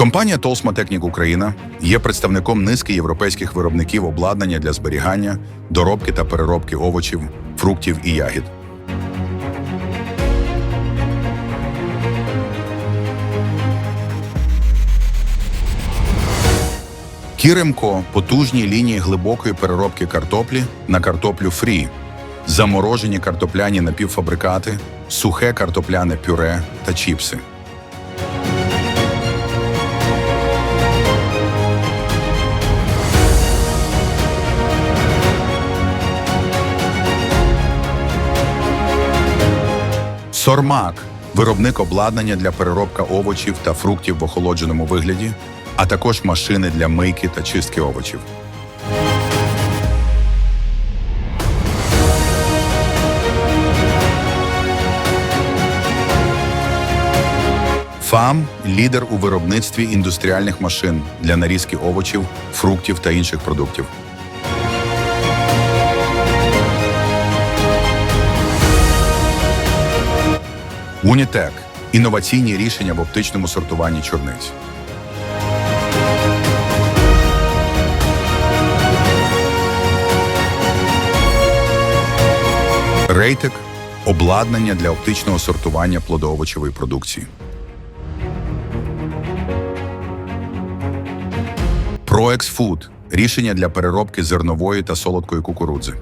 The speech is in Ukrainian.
Компанія Толсма Технік Україна є представником низки європейських виробників обладнання для зберігання, доробки та переробки овочів, фруктів і ягід. Кіремко потужні лінії глибокої переробки картоплі на картоплю фрі, заморожені картопляні напівфабрикати, сухе картопляне пюре та чіпси. Сормак виробник обладнання для переробка овочів та фруктів в охолодженому вигляді, а також машини для мийки та чистки овочів. ФАМ лідер у виробництві індустріальних машин для нарізки овочів, фруктів та інших продуктів. Унітек інноваційні рішення в оптичному сортуванні чорниць. Рейтек обладнання для оптичного сортування плодоовочевої продукції. ProEx Food рішення для переробки зернової та солодкої кукурудзи.